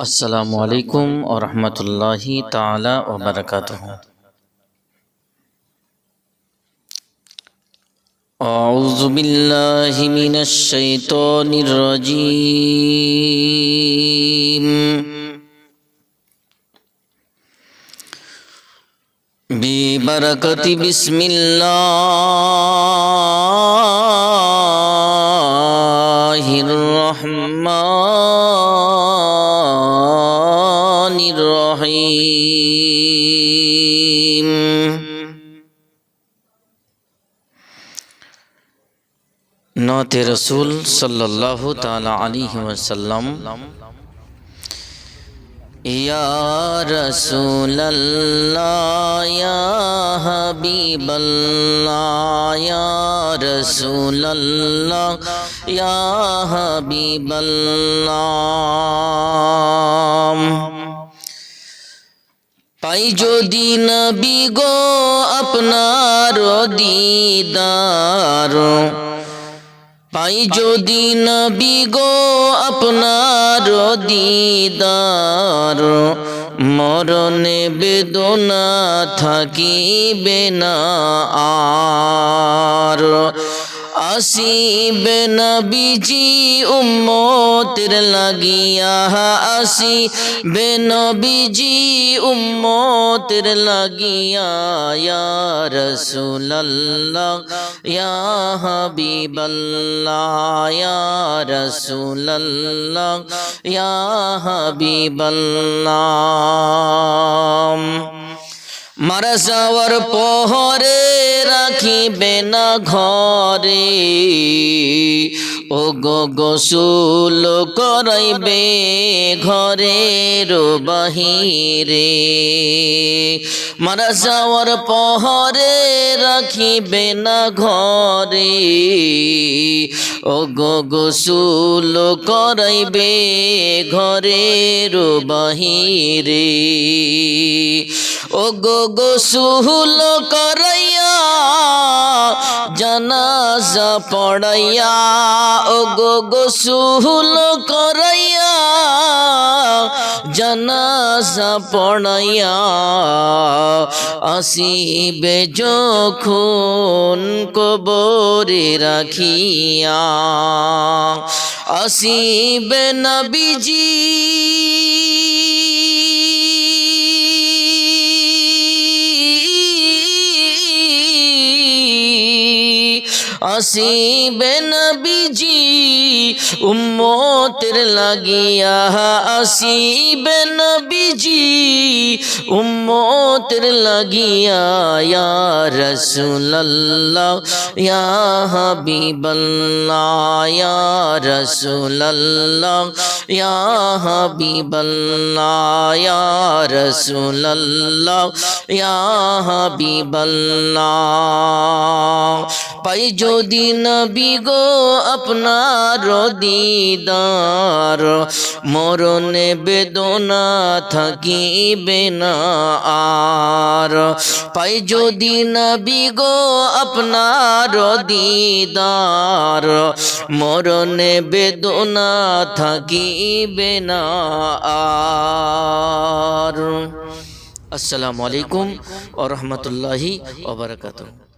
আসসালামু আলাইকুম ও রহমতুল্লাহি তালা ও বারকাতুহ أعوذ بالله من الشيطان الرجيم ببركة بسم الله الرحمن الرحيم. نعت رسول صلى الله عليه وسلم. يا رسول الله يا حبيب الله يا رسول الله يا حبيب الله. পাই যদি নবী গো আপনার দিদার পাই যদি নবী গো আপনার দিদার, মরণে বেদনা থাকিবে না আর। আসিবে নবীজি, উম্মতের লাগিয়া আসিবে নবীজি, উম্মতের লাগিয়া। ইয়া রাসূলুল্লাহ, ইয়া হাবিবাল্লাহ, ইয়া রাসূলুল্লাহ, ইয়া হাবিবাল্লাহ। মারা যাওয়ার পহরে রাখিবে না ঘরে। ও গো গোসুল করাইবে ঘরের বাহিরে। মারা যাওয়ার পহরে রাখিবে না ঘরে। ও গো গোসুল করাইবে ঘরের বাহিরে। ও গো গোসুল করাইয়া, জানাজা পড়াইয়া ও গো গোসুল করাইয়া, জানাজা পড়াইয়া, আসিবে যখন কবরে রাখিয়া, আসিবে নবীজি see. আসিবে নবীজি, উম্মতের লাগিয়া আসিবে নবীজি, উম্মতের লাগিয়া, ইয়া রাসূলুল্লাহ, ইয়া হাবিবাল্লাহ, ইয়া রাসূলুল্লাহ, ইয়া হাবিবাল্লাহ, ইয়া রাসূলুল্লাহ, ইয়া হাবিবাল্লাহ। পাই যদি নবী গো, আপনার দিদার। মরণে বেদনা থাকিবে না আর। পাই যদি নবী গো, আপনার দিদার। মরণে বেদনা থাকিবে না আর। আসসালামু আলাইকুম ওয়া রাহমাতুল্লাহি ওয়া বারাকাতুহু।